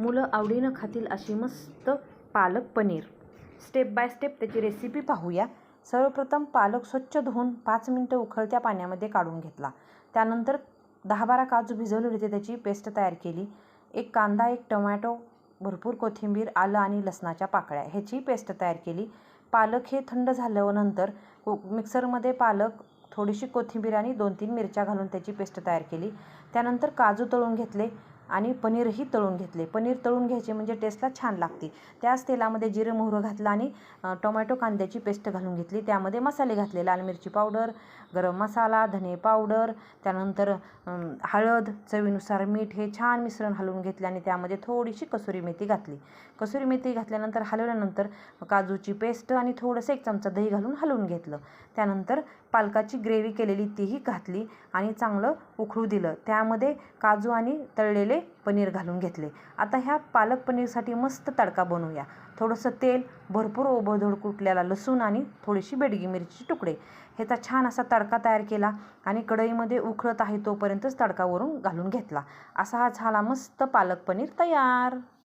मुलं आवडीनं खातील अशी मस्त palak paneer. Step by step त्याची रेसिपी पाहूया. सर्वप्रथम पालक स्वच्छ धुवून पाच मिनटं उखळत्या पाण्यामध्ये काढून घेतला. त्यानंतर दहा बारा काजू भिजवले होते त्याची पेस्ट तयार केली. एक कांदा एक टोमॅटो भरपूर कोथिंबीर आलं आणि लसणाच्या पाकळ्या ह्याची पेस्ट तयार केली. पालक हे थंड झाल्यानंतर मिक्सरमध्ये पालक थोडीशी कोथिंबीर आणि दोन तीन मिरच्या घालून त्याची पेस्ट तयार केली. त्यानंतर काजू तळून घेतले. आणि पनीरही तळून घेतले. पनीर तळून घ्यायचे म्हणजे टेस्टला छान लागते. त्याच तेलामध्ये जिरं मोहरं घातलं आणि टोमॅटो कांद्याची पेस्ट घालून घेतली. त्यामध्ये मसाले घातले लाल मिरची पावडर गरम मसाला धने पावडर त्यानंतर हळद चवीनुसार मीठ हे छान मिश्रण हलवून घेतले आणि त्यामध्ये थोडीशी कसुरी मेथी घातली. कसुरी मेथी घातल्यानंतर हलवल्यानंतर काजूची पेस्ट आणि थोडंसं एक चमचा दही घालून हलवून घेतलं. त्यानंतर पालकाची ग्रेव्ही केलेली तीही घातली आणि चांगलं उखळू दिलं. त्यामध्ये काजू आणि तळलेले पनीर घालून घेतले. आता ह्या पालक पनीरसाठी मस्त तडका बनवूया. थोडंसं तेल भरपूर ओबळधोड कुटलेला लसूण आणि थोडीशी बेडगी मिरची तुकडे. ह्याचा छान असा तडका तयार केला आणि कढईमध्ये उखळत आहे तोपर्यंतच तडकावरून घालून घेतला. असा हा झाला मस्त पालक पनीर तयार.